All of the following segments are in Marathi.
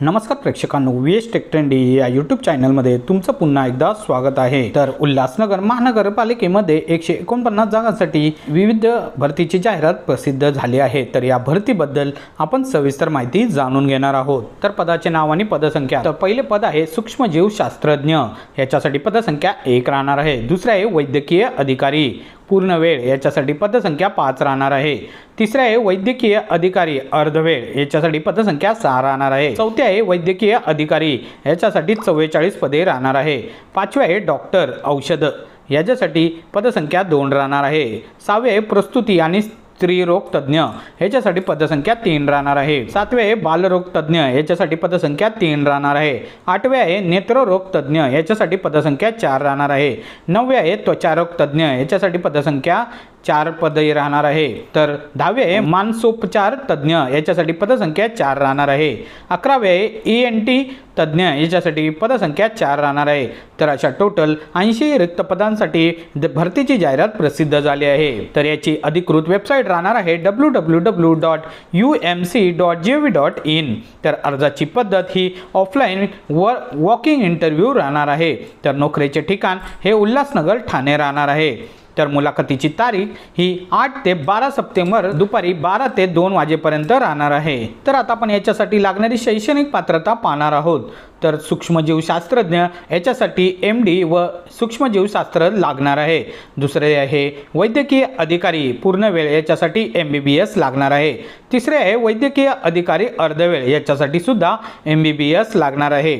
नमस्कार प्रेक्षकांनो व्ही एस टेक्टेंडी या यूट्यूब चॅनलमध्ये तुमचं पुन्हा एकदा स्वागत आहे. तर उल्हासनगर महानगरपालिकेमध्ये एकशे एकोणपन्नास जागांसाठी विविध भरतीची जाहिरात प्रसिद्ध झाली आहे. तर या भरतीबद्दल आपण सविस्तर माहिती जाणून घेणार आहोत. तर पदाचे नाव आणि पदसंख्या. तर पहिले पद आहे सूक्ष्मजीव शास्त्रज्ञ. याच्यासाठी पदसंख्या एक राहणार आहे. दुसरे आहे वैद्यकीय अधिकारी. पूर्ण वेळ याच्यासाठी पदसंख्या पाच राहणार आहे. तिसरे आहे वैद्यकीय अधिकारी अर्धवेळ याच्यासाठी पदसंख्या सहा राहणार आहे. चौथे आहे वैद्यकीय अधिकारी याच्यासाठी चव्वेचाळीस पदे राहणार आहे. पाचवे आहे डॉक्टर औषध याच्यासाठी पदसंख्या दोन राहणार आहे. सहावे आहे प्रस्तुती आणि स्त्रीरोग तज्ज्ञ ह्याच्यासाठी पदसंख्या तीन राहणार आहे. सातवे आहे बालरोग तज्ज्ञ याच्यासाठी पदसंख्या तीन राहणार आहे. आठवे आहे नेत्ररोग तज्ज्ञ याच्यासाठी पदसंख्या चार राहणार आहे. नववे आहे त्वचारोग तज्ज्ञ याच्यासाठी पदसंख्या चार पदे राहणार आहे. तर दहावे आहे मानसोपचार तज्ज्ञ याच्यासाठी पदसंख्या चार राहणार आहे. अकरावे आहे ई एन टी तज्ज्ञ याच्यासाठी पदसंख्या चार राहणार आहे. तर अशा टोटल ऐंशी रिक्त पदांसाठी द- भरतीची जाहिरात प्रसिद्ध झाली आहे. तर याची अधिकृत वेबसाईट राहणार आहे W W W dot U M C dot G V dot in तर अर्जाची पद्धत ही ऑफलाईन व वॉकिंग इंटरव्ह्यू राहणार आहे. तर नोकरीचे ठिकाण हे उल्हासनगर ठाणे राहणार आहे. तर मुलाखतीची तारीख ही आठ ते बारा सप्टेंबर दुपारी बारा ते दोन वाजेपर्यंत राहणार आहे. तर आता आपण याच्यासाठी लागणारी शैक्षणिक पात्रता पाहणार आहोत. तर सूक्ष्मजीवशास्त्रज्ञ याच्यासाठी एम डी व सूक्ष्मजीवशास्त्र लागणार आहे. दुसरे आहे वैद्यकीय अधिकारी पूर्ण वेळ याच्यासाठी एम बी बी एस लागणार आहे. तिसरे आहे वैद्यकीय अधिकारी अर्धवेळ याच्यासाठी सुद्धा एम बी बी एस लागणार आहे.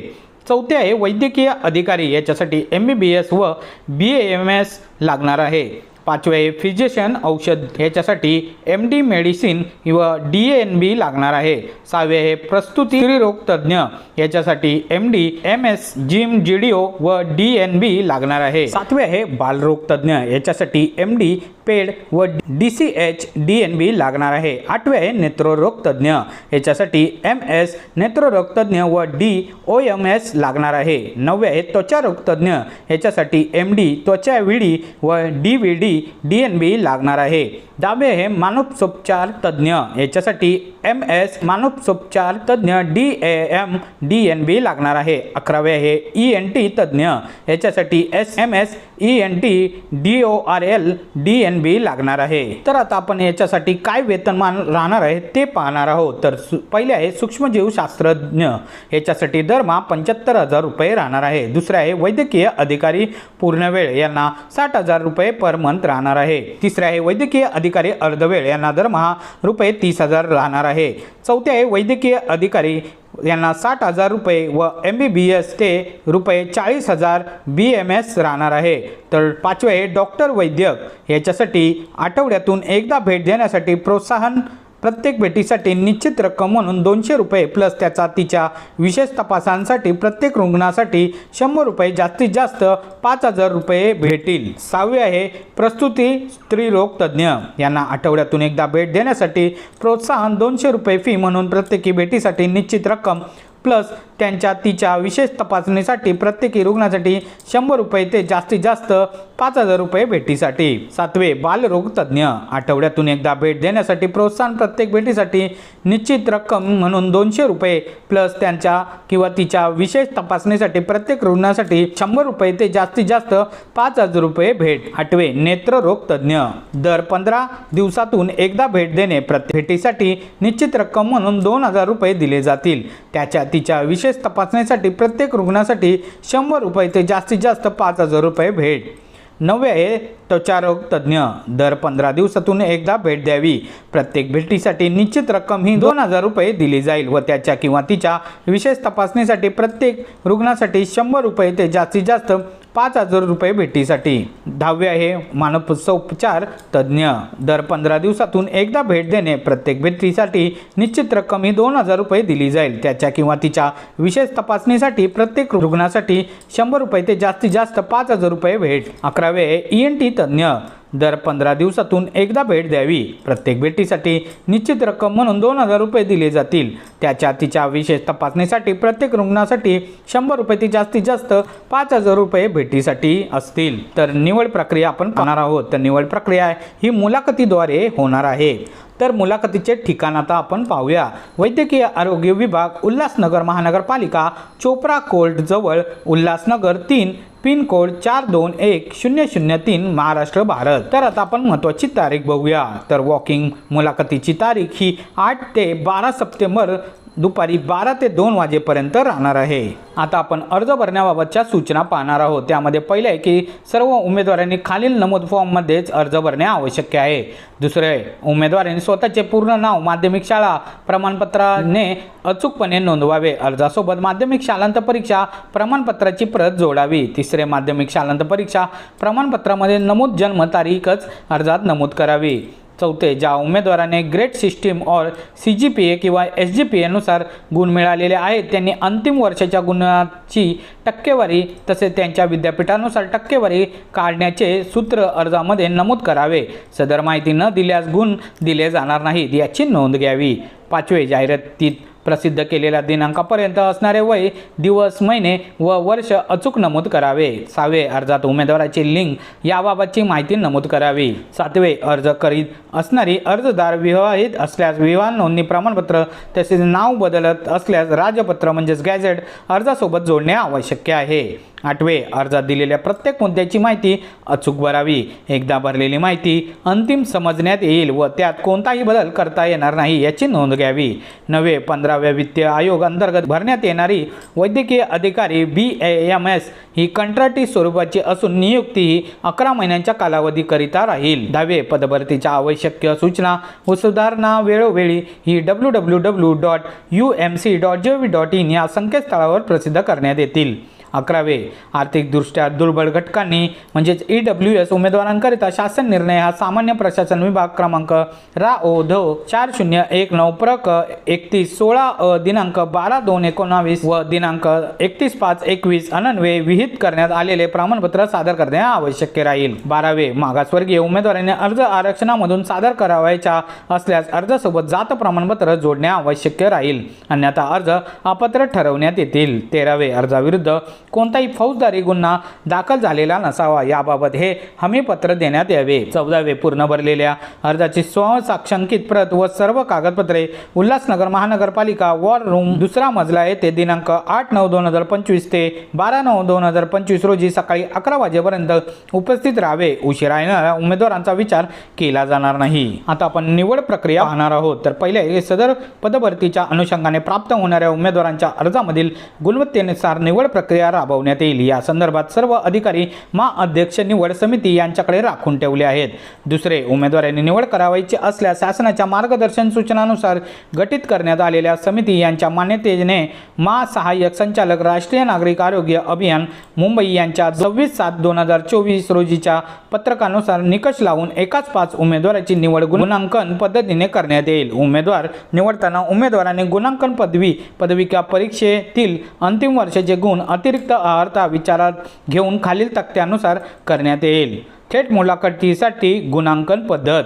चौथे आहे वैद्यकीय अधिकारी. याच्यासाठी एम बी बी एस व बी एम एस लागणार आहे. पाचवे फिजिशियन औषध याच्यासाठी एम डी मेडिसिन व डी एन बी लागणार आहे. सहावे हे प्रस्तुती स्त्रीरोग तज्ज्ञ याच्यासाठी M D M S gym G D O व डी एन बी लागणार आहे. सातवे आहे बालरोग तज्ज्ञ याच्यासाठी एम डी पेड व D C H D N B लागणार आहे. आठवे आहे नेत्ररोग तज्ज्ञ याच्यासाठी एम एस नेत्ररोग तज्ज्ञ व डी ओ एम एस लागणार आहे. नववे आहे त्वचारोग तज्ज्ञ याच्यासाठी एम डी त्वचा विडी व D V D D N B लागणार आहे. दहावे आहे मानसोपचार तज्ज्ञ. याच्यासाठी एम एस मानसोपचार तज्ज्ञ D A M D N B लागणार आहे. अकरावे आहे ई एन टी तज्ज्ञ. याच्यासाठी S M S E N T D O R L D N B लागणार आहे. तर आता आपण याच्यासाठी काय वेतनमान राहणार आहे ते पाहणार आहोत. तर सु पहिले आहे सूक्ष्मजीवशास्त्रज्ञ याच्यासाठी दरमहा पंच्याहत्तर हजार रुपये राहणार आहे. दुसरे आहे वैद्यकीय अधिकारी पूर्णवेळ. यांना साठ हजार रुपये पर मंथ राहणार आहे. तिसरे आहे वैद्यकीय अधिकारी अर्धवेळ यांना दरमहा रुपये तीस हजार राहणार आहे. चौथे आहे वैद्यकीय अधिकारी यांना साठ हजार रुपये व एम बी बी एस ते रुपये चाळीस हजार बी एम एस राहणार आहे. तर पाचवे आहे डॉक्टर वैद्यक याच्यासाठी आठवड्यातून एकदा भेट देण्यासाठी प्रोत्साहन प्रत्येक भेटीसाठी निश्चित रक्कम म्हणून दोनशे रुपये प्लस त्याचा तिच्या विशेष तपासांसाठी प्रत्येक रुग्णासाठी शंभर रुपये जास्तीत जास्त पाच हजार रुपये भेटील. सहावे आहे प्रस्तुती स्त्रीरोग तज्ज्ञ. यांना आठवड्यातून एकदा भेट देण्यासाठी प्रोत्साहन दोनशे रुपये फी म्हणून प्रत्येकी भेटीसाठी निश्चित रक्कम प्लस त्यांच्या तिच्या विशेष तपासणीसाठी प्रत्येकी रुग्णासाठी शंभर रुपये ते जास्तीत जास्त पाच हजार रुपये भेटीसाठी. सातवे बालरोग तज्ज्ञ. आठवड्यातून एकदा भेट देण्यासाठी प्रोत्साहन प्रत्येक भेटीसाठी निश्चित रक्कम म्हणून दोनशे रुपये प्लस त्यांच्या किंवा तिच्या विशेष तपासणीसाठी प्रत्येक रुग्णासाठी शंभर रुपये ते जास्तीत जास्त पाच हजार रुपये भेट. आठवे नेत्ररोग तज्ज्ञ. दर पंधरा दिवसातून एकदा भेट देणे प्रत्येक भेटीसाठी निश्चित रक्कम म्हणून दोन हजार रुपये दिले जातील. त्याच्या तिच्या विशेष तपासणीसाठी प्रत्येक रुग्णासाठी शंभर रुपये ते जास्तीत जास्त पाच हजार रुपये भेट. नववे आहे त्वचारोग तज्ज्ञ दर पंधरा दिवसातून एकदा भेट द्यावी. प्रत्येक भेटीसाठी निश्चित रक्कम ही दोन हजार रुपये दिली जाईल व त्याच्या किंवा तिच्या विशेष तपासणीसाठी प्रत्येक रुग्णासाठी शंभर रुपये ते जास्तीत जास्त पाच हजार रुपये भेटीसाठी. दहावे आहे मानसोपचार तज्ज्ञ दर पंधरा दिवसातून एकदा भेट देणे प्रत्येक भेटीसाठी निश्चित रक्कम ही दोन हजार रुपये दिली जाईल. त्याच्या किंवा तिच्या विशेष तपासणीसाठी प्रत्येक रुग्णासाठी शंभर रुपये ते जास्तीत जास्त पाच हजार रुपये भेट. अकरावे ई एन टी तज्ज्ञ दर पंधरा दिवसातून एकदा भेट द्यावी. प्रत्येक भेटीसाठी निश्चित रक्कम म्हणून दोन हजार रुपये दिले जातील. त्याच्या तिच्या विशेष तपासणीसाठी प्रत्येक रुग्णासाठी शंभर रुपये ती जास्तीत जास्त पाच हजार रुपये भेटीसाठी असतील. तर निवड प्रक्रिया आपण पाहणार आहोत. तर निवड प्रक्रिया ही मुलाखतीद्वारे होणार आहे. तर मुलाखतीचे ठिकाण आता आपण पाहूया. वैद्यकीय आरोग्य विभाग उल्हासनगर महानगरपालिका चोप्रा कोर्ट जवळ उल्हासनगर तीन पिनकोड चार दोन एक शून्य शून्य तीन महाराष्ट्र भारत. तर आता आपण महत्त्वाची तारीख बघूया. तर वॉकिंग मुलाखतीची तारीख ही आठ ते बारा सप्टेंबर दुपारी बारा ते दोन वाजेपर्यंत राहणार आहे. आता आपण अर्ज भरण्याबाबतच्या सूचना पाहणार आहोत. त्यामध्ये पहिले आहे की सर्व उमेदवारांनी खालील नमूद फॉर्ममध्येच अर्ज भरणे आवश्यक आहे. दुसरे उमेदवारांनी स्वतःचे पूर्ण नाव माध्यमिक शाळा प्रमाणपत्राने अचूकपणे नोंदवावे. अर्जासोबत माध्यमिक शालांत परीक्षा प्रमाणपत्राची प्रत जोडावी. तिसरे माध्यमिक शालांत परीक्षा प्रमाणपत्रामध्ये नमूद जन्मतारीखच अर्जात नमूद करावी. चौथे ज्या उमेदवाराने grade system or C G P A किंवा एस जी पी एनुसार गुण मिळालेले आहेत त्यांनी अंतिम वर्षाच्या गुणाची टक्केवारी तसेच त्यांच्या विद्यापीठानुसार टक्केवारी काढण्याचे सूत्र अर्जामध्ये नमूद करावे. सदर माहिती न दिल्यास गुण दिले जाणार नाहीत याची नोंद घ्यावी. पाचवे जाहिरातीत प्रसिद्ध केलेल्या दिनांकापर्यंत असणारे वय दिवस महिने व वर्ष अचूक नमूद करावे. सहावे अर्जात उमेदवाराची लिंग याबाबतची माहिती नमूद करावी. सातवे अर्ज करीत असणारी अर्जदार विवाहित असल्यास विवाह नोंदणी प्रमाणपत्र तसेच नाव बदलत असल्यास राजपत्र म्हणजेच गॅझेट अर्जासोबत जोडणे आवश्यक आहे. आठवे अर्जात दिलेल्या प्रत्येक मुद्द्याची माहिती अचूक भरावी. एकदा भरलेली माहिती अंतिम समजण्यात येईल व त्यात कोणताही बदल करता येणार नाही याची नोंद घ्यावी. नवे पंधराव्या वित्तीय आयोग अंतर्गत भरण्यात येणारी वैद्यकीय अधिकारी बी एम एस ही कंत्राटी स्वरूपाची असून नियुक्ती ही अकरा महिन्यांच्या कालावधीकरिता राहील. दहावे पदभरतीच्या आवश्यक सूचना व सुधारणा वेळोवेळी ही W W W dot U M C dot G O V dot in या संकेतस्थळावर प्रसिद्ध करण्यात येतील. अकरावे. आर्थिकदृष्ट्या दुर्बल घटकांनी म्हणजेच ई डब्ल्यू एस उमेदवारांकरिता शासन निर्णय हा सामान्य प्रशासन विभाग क्रमांक रा ओ ध चार शून्य एक नऊ प्रक एकतीस सोळा अ दिनांक बारा दोन एकोणावीस व दिनांक एकतीस पाच एकवीस अनन्वये विहित करण्यात आलेले प्रमाणपत्र सादर करणे आवश्यक राहील. बारावे. मागासवर्गीय उमेदवारांनी अर्ज आरक्षणामधून सादर करावायचा असल्यास अर्जासोबत जात प्रमाणपत्र जोडणे आवश्यक राहील. अन्यथा अर्ज अपात्र ठरवण्यात येतील. तेरावे. अर्जाविरुद्ध कोणताही फौजदारी गुन्हा दाखल झालेला नसावा. याबाबत हे हमीपत्र देण्यात यावे. चौदावे पूर्ण भरलेल्या अर्जाची स्वसाक्षांकित प्रत व सर्व कागदपत्रे उल्हासनगर महानगरपालिका वॉर रूम दुसरा मजला येथे दिनांक आठ नऊ दोन हजार पंचवीस ते बारा नऊ दोन हजार पंचवीस रोजी सकाळी अकरा वाजेपर्यंत उपस्थित राहावे. उशिरा येणाऱ्या उमेदवारांचा विचार केला जाणार नाही. आता आपण निवड प्रक्रिया पाहणार आहोत. तर पहिले सदर पदभरतीच्या अनुषंगाने प्राप्त होणाऱ्या उमेदवारांच्या अर्जामधील गुणवत्तेनुसार निवड प्रक्रिया राबवण्यात येईल. या संदर्भात सर्व अधिकारी मा अध्यक्ष निवड समिती यांच्याकडे राखून ठेवले आहेत. दुसरे उमेदवारांनी निवड करावायची असल्यास शासनाच्या मार्गदर्शन सूचनानुसार गठीत करण्यात आलेल्या समिती यांच्या मान्यतेने मा सहाय्यक संचालक राष्ट्रीय नागरिक आरोग्य अभियान मुंबई यांच्या सव्वीस सात दोन हजार चोवीस रोजीच्या पत्रकानुसार निकष लावून एकाच पाच उमेदवाराची निवड गुणांकन पद्धतीने करण्यात येईल. उमेदवार निवडताना उमेदवाराने गुणांकन पदवी पदविका परीक्षेतील अंतिम वर्षाचे गुण अतिरिक्त अर्था विचारात घेऊन खालील तक्त्यानुसार करण्यात येईल. थेट मुलाखतीसाठी गुणांकन पद्धत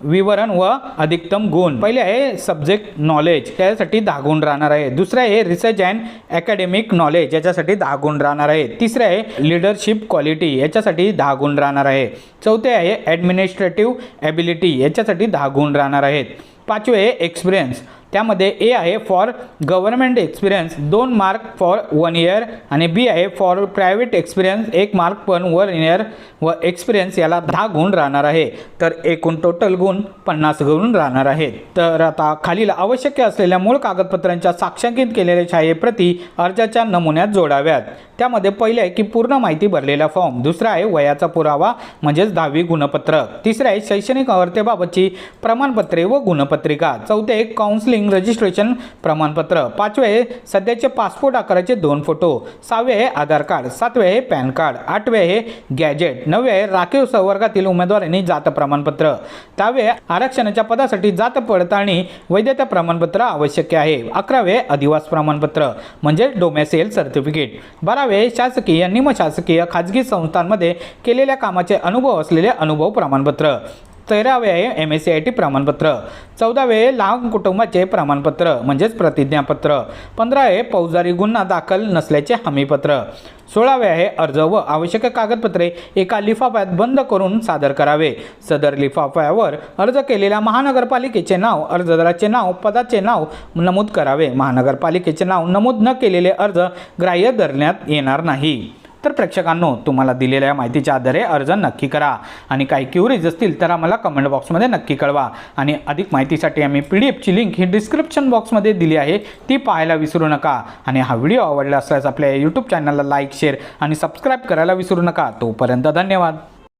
विवरण व अधिकतम गुण. पहिले आहे सब्जेक्ट नॉलेज त्यासाठी दहा गुण राहणार आहे. दुसरं आहे रिसर्च अँड अकॅडमिक नॉलेज याच्यासाठी दहा गुण राहणार आहे. तिसरे आहे लिडरशिप क्वालिटी याच्यासाठी दहा गुण राहणार आहे. चौथे आहे ॲडमिनिस्ट्रेटिव्ह ॲबिलिटी याच्यासाठी दहा गुण राहणार आहेत. पाचवे आहे एक्सपिरियन्स त्यामध्ये ए आहे फॉर गव्हर्नमेंट एक्सपिरियन्स दोन मार्क फॉर वन इयर आणि बी आहे फॉर प्रायव्हेट एक्सपिरियन्स एक मार्क पण वन इयर व एक्सपिरियन्स याला दहा गुण राहणार आहे. तर एकूण टोटल गुण पन्नास गुण राहणार आहेत तर आता खालील आवश्यक असलेल्या मूळ कागदपत्रांच्या साक्षांकित केलेल्या छायेप्रती अर्जाच्या नमुन्यात जोडाव्यात. त्यामध्ये पहिले आहे की पूर्ण माहिती भरलेला फॉर्म दुसरा आहे वयाचा पुरावा म्हणजेच दहावी गुणपत्रक तिसरं आहे शैक्षणिक अर्हतेबाबतची प्रमाणपत्रे व गुणपत्रिका. चौथे आहे काउन्सिलिंग रजिस्ट्रेशन प्रमाणपत्र. पाचवे आहे सध्याचे पासपोर्ट आकाराचे दोन फोटो सहावे आहे आधार कार्ड. सातवे आहे पॅन कार्ड. आठवे आहे गॅजेट नववे आहे राखीव संवर्गातील उमेदवारांनी जात प्रमाणपत्र. दहावे आरक्षणाच्या पदासाठी जात पडताळणी वैधता प्रमाणपत्र आवश्यक आहे. अकरावे अधिवास प्रमाणपत्र म्हणजे डोमेसेल सर्टिफिकेट. बारावे शासकीय निमशासकीय खाजगी संस्थांमध्ये केलेल्या कामाचे अनुभव असलेले अनुभव प्रमाणपत्र. तेरावे आहे M S C I T प्रमाणपत्र. चौदावे आहे लहान कुटुंबाचे प्रमाणपत्र म्हणजेच प्रतिज्ञापत्र. पंधरा आहे फौजदारी गुन्हा दाखल नसल्याचे हमीपत्र. सोळावे आहे अर्ज व आवश्यक कागदपत्रे एका लिफाफ्यात बंद करून सादर करावे. सदर लिफाफ्यावर अर्ज केलेल्या महानगरपालिकेचे नाव अर्जदाराचे नाव पदाचे नाव नमूद करावे. महानगरपालिकेचे नाव नमूद न केलेले अर्ज ग्राह्य धरण्यात येणार नाही. तर प्रेक्षकांनो तुम्हाला दिलेल्या माहितीच्या आधारे अर्ज नक्की करा. आणि काही क्युरीज असतील तर आम्हाला कमेंट बॉक्समध्ये नक्की कळवा. आणि अधिक माहितीसाठी आम्ही पी डी एफची लिंक ही डिस्क्रिप्शन बॉक्समध्ये दिली आहे. ती पाहायला विसरू नका. आणि हा व्हिडिओ आवडला असल्यास आपल्या यूट्यूब चॅनलला लाईक शेअर आणि सबस्क्राईब करायला विसरू नका. तोपर्यंत धन्यवाद.